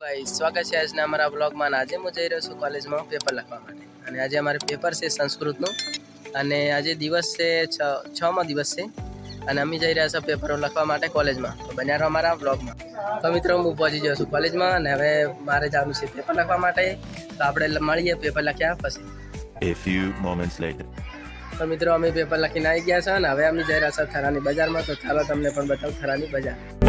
ભાઈ સ્વાગત છે આજના અમારા બ્લોગમાં આજે હું જઈ રહ્યો છું કોલેજમાં પેપર લખવા માટે. અને આજે અમારે પેપર છે સંસ્કૃતનું. અને આજે દિવસ છે છ છમો દિવસ છે. અને અમે જઈ રહ્યા છીએ પેપરો લખવા માટે કોલેજમાં તો બન્યા રહો અમારા બ્લોગમાં તો મિત્રો હું પહોંચી ગયો છું કોલેજમાં અને હવે મારે જવાનું છે પેપર લખવા માટે. તો આપણે મળીએ પેપર લખ્યા પછી. A few moments later. તો મિત્રો અમે પેપર લખીને આવી ગયા છે અને હવે અમે જઈ રહ્યા છીએ થરાની બજારમાં. તો ચાલો તમને પણ બતાવું થરાની બજાર.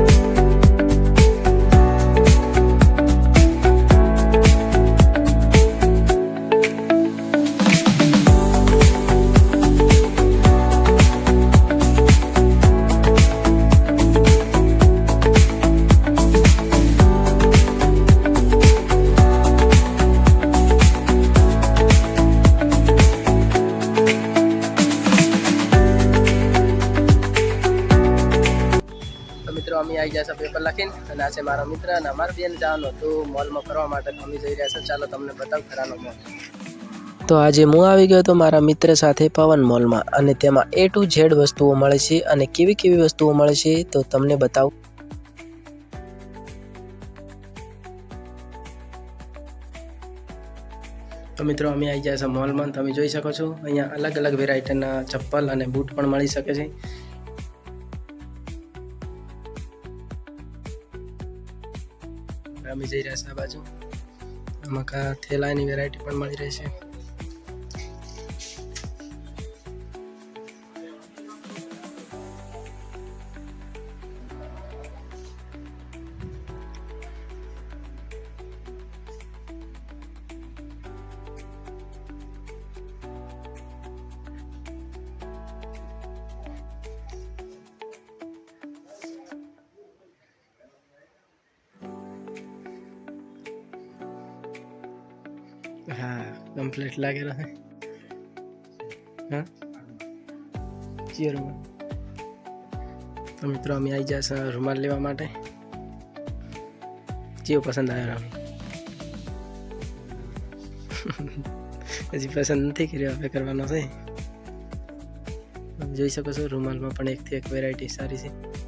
મિત્રો, અમે આવી જશે પેપર લખીને. અને આ છે મારો મિત્ર અને અમારે બેન જવાનું હતું મોલમાં ફરવા માટે અમે જઈ રહ્યા છે ચાલો તમને બતાવ ખરાનો મોલ. તો આજે હું આવી ગયો તો મારા મિત્ર સાથે પવન મોલમાં. અને તેમાં એ ટુ ઝેડ વસ્તુઓ મળે છે અને કેવી કેવી વસ્તુઓ મળે છે તો તમને બતાવું. તો મિત્રો, અમે આવી ગયા છે મોલમાં. તમે જોઈ શકો છો, અહીંયા અલગ અલગ વેરાયટીના ચપ્પલ અને બૂટ પણ મળી શકે છે. અમે જઈ રહ્યા છે આ બાજુ. આમાં કા થેલાની વેરાયટી પણ મળી રહી છે. હા કમ્પ્લીટ લાગેલો છે હા? ચિયો રૂમાલ તો મિત્રો, અમે આવી જશે રૂમાલ લેવા માટે. ચિયો પસંદ આવ્યો રામ. હજી પસંદ નથી કર્યો, હવે કરવાનો છે. જોઈ શકો છો, રૂમાલમાં પણ એકથી એક વેરાયટી સારી છે.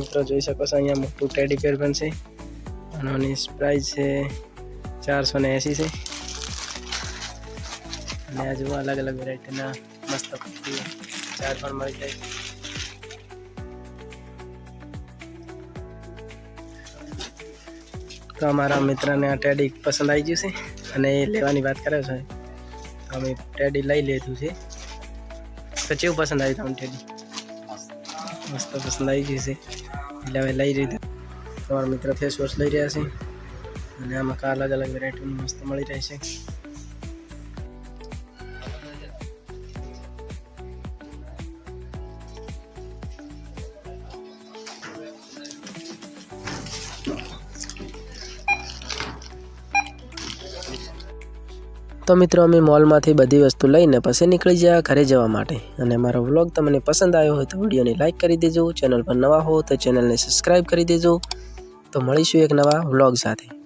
મિત્રો જોઈ શકો છો, અહીંયા મોટું ટેડી પેર પણ છે. અને આની પ્રાઇસ છે ચારસો ને એંસી છે. અને આ જુઓ, અલગ અલગ વેરાયટીના મસ્ત કુર્તી ચાર પણ મળી જાય. તો અમારા મિત્રને આ ટેડી પસંદ આવી ગયું છે. અને એ લેવાની વાત કરે છે. તો અમે ટેડી લઈ લીધું છે. તો કેવું પસંદ આવ્યું તમને ટેડી મસ્ત પસંદ આવી ગયું છે. એટલે હવે લઈ લીધું. તમારા મિત્ર ફેસ વોશ લઈ રહ્યા છે. અને આમાં કા અલગ અલગ વેરાયટીની મસ્ત મળી રહે છે તો મિત્રો, અમે મોલમાંથી બધી વસ્તુ લઈને પછી નીકળી ગયા ઘરે જવા માટે. અને મારો વ્લોગ તમને પસંદ આવ્યો હોય તો વિડીયોને લાઇક કરી દેજો. ચેનલ પર નવા હો તો ચેનલને સબસ્ક્રાઈબ કરી દેજો. તો મળીશું એક નવા વ્લોગ સાથે.